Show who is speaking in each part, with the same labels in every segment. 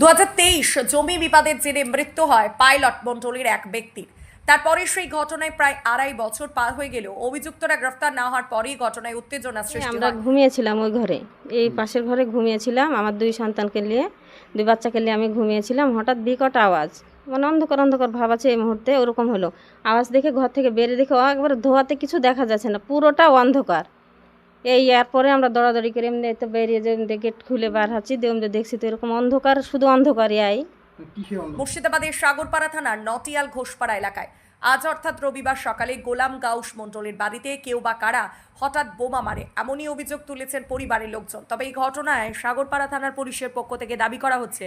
Speaker 1: দু হাজার তেইশ জমি বিবাদের জেরে মৃত্যু হয় পাইলট মন্ডলীর এক ব্যক্তির। তারপরে সেই ঘটনায় প্রায় আড়াই বছর পার হয়ে গেলেও অভিযুক্তরা গ্রেফতার না হওয়ার পরেই ঘটনায় উত্তেজনা সৃষ্টি
Speaker 2: আমরা ঘুমিয়েছিলাম ওই ঘরে। এই পাশের ঘরে ঘুমিয়েছিলাম আমার দুই সন্তানকে নিয়ে দুই বাচ্চাকে নিয়ে আমি ঘুমিয়েছিলাম। হঠাৎ বিকট আওয়াজ মানে অন্ধকার অন্ধকার ভাব আছে এই মুহূর্তে ওরকম হলো। আওয়াজ দেখে ঘর থেকে বেরিয়ে দেখে ও একবারে ধোয়াতে কিছু দেখা যাচ্ছে না পুরোটা অন্ধকার। এই এরপরে আমরা দৌড়াদৌড়ি করে এমনি তো বেরিয়ে যে এমনি গেট খুলে বার হচ্ছি দিয়ে এমনি দেখছি তো এরকম অন্ধকার শুধু অন্ধকারই আই।
Speaker 1: মুর্শিদাবাদের সাগরপাড়া থানার নটিয়াল ঘোষপাড়া এলাকায় আজ অর্থাৎ রবিবার সকালে গোলাম গাউস মণ্ডলের বাড়িতে কেউ বা কারা হঠাৎ বোমা মারে এমনই অভিযোগ তুলেছেন পরিবারের লোকজন। তবে এই ঘটনায় সাগরপাড়া থানার পুলিশের পক্ষ থেকে দাবি করা হচ্ছে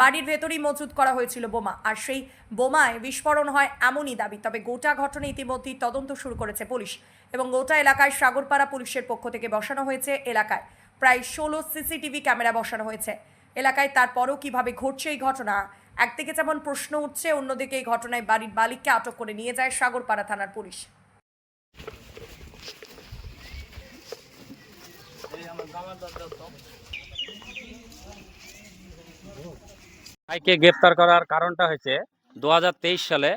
Speaker 1: বাড়ির ভেতরেই মজুত করা হয়েছিল বোমা। আর সেই বোমায় বিস্ফোরণ হয় এমনই দাবি, তবে গোটা ঘটনা ইতিমধ্যেই তদন্ত শুরু করেছে পুলিশ এবং গোটা এলাকায় সাগরপাড়া পুলিশের পক্ষ থেকে বসানো হয়েছে এলাকায়। প্রায় ষোলো সিসিটিভি ক্যামেরা বসানো হয়েছে। এলাকায় তারপরও কীভাবে ঘটছে এই ঘটনা, একদিকে যেমন প্রশ্ন উঠছে, অন্যদিকে এই ঘটনায় বাড়ির মালিককে আটক করে নিয়ে যায় সাগরপাড়া থানার পুলিশ।
Speaker 3: ভাইকে গ্রেপ্তার করার কারণটা হয়েছে দু হাজার তেইশ সালে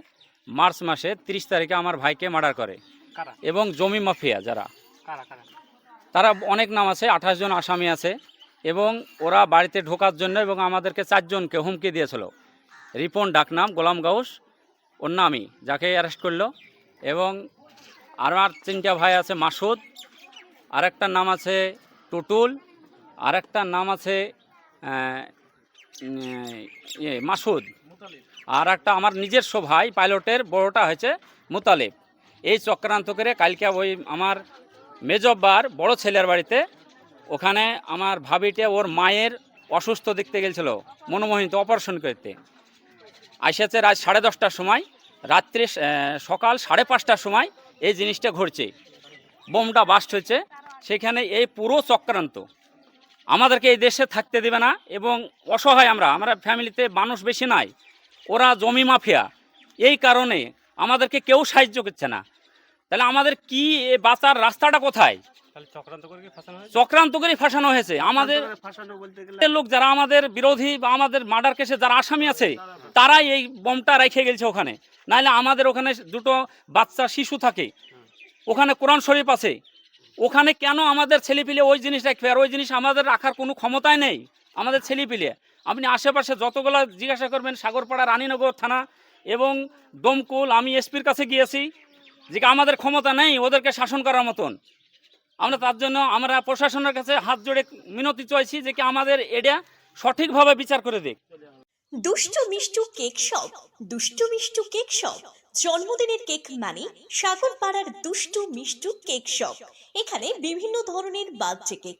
Speaker 3: মার্চ মাসে ৩০ তারিখে আমার ভাইকে মার্ডার করে। এবং জমি মাফিয়া যারা। তারা অনেক নাম আছে আঠাশ জন আসামি আছে এবং ওরা বাড়িতে ঢোকার জন্য এবং আমাদেরকে চারজনকে হুমকি দিয়েছিল। রিপন ডাকনাম গোলাম গাউস ওর নামই যাকে অ্যারেস্ট করল। এবং আর আমার তিনটা ভাই আছে মাসুদ আরেকটার নাম আছে টুটুল আরেকটার নাম আছে ইয়ে মাসুদ। আর একটা আমার নিজস্ব ভাই পাইলটের বড়টা হয়েছে মুতালিব। এই চক্রান্ত করে কালকে ওই আমার মেজব্বার বড় ছেলের বাড়িতে ওখানে আমার ভাবিটা ওর মায়ের অসুস্থ দেখতে গেছিল, মনোমোহিত অপারেশন করতে। আইসাছে রাত সাড়ে দশটার সময়, রাত্রে সকাল সাড়ে পাঁচটার সময় এই জিনিসটা ঘটছে। বোমটা বাস্ট হয়েছে। সেখানে এই পুরো চক্রান্ত আমাদেরকে এই দেশে থাকতে দেবে না এবং অসহায় আমরা আমরা ফ্যামিলিতে মানুষ বেশি নাই ওরা জমি মাফিয়া। এই কারণে আমাদেরকে কেউ সাহায্য করছে না। তাহলে আমাদের কি এ বাঁচার রাস্তাটা কোথায়?
Speaker 4: চক্রান্ত করে ফাঁসানো হয়েছে?
Speaker 3: চক্রান্ত করে ফাঁসানো হয়েছে। আমাদের
Speaker 4: ফাঁসানো বলতে গেলে
Speaker 3: লোক যারা আমাদের বিরোধী বা আমাদের মার্ডার কেসে যারা আসামি আছে তারাই এই বমটা রেখে গেছে ওখানে। নাহলে আমাদের ওখানে দুটো বাচ্চা শিশু থাকে। ওখানে কোরআন শরীফ আছে। ওখানে কেন আমাদের ছেলেপিলে ওই জিনিস রাখবে আর? ওই জিনিস আমাদের রাখার কোনো ক্ষমতাই নেই আমাদের ছেলেপিলে। আপনি আশেপাশে যতগুলো জিজ্ঞাসা করবেন, সাগরপাড়া, রানীনগর থানা এবং দমকুল, আমি এসপির কাছে গিয়েছি যে আমাদের ক্ষমতা নেই ওদেরকে শাসন করার মতন। আমরা তার জন্য আমরা প্রশাসনের কাছে হাত জোড়ে মিনতি চাইছি যে কি আমাদের এটা সঠিকভাবে বিচার করে দিক।
Speaker 5: দুষ্টু Mishtu cake shop. Dushtu Mishtu cake shop. জন্মদিনের কেক মানে সাগর পাড়ার দুষ্টু মিষ্টু কেক শপ। এখানে বিভিন্ন ধরনের বাচ্চা cake.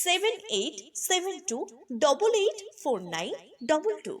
Speaker 5: seven eight seven two double eight four nine double two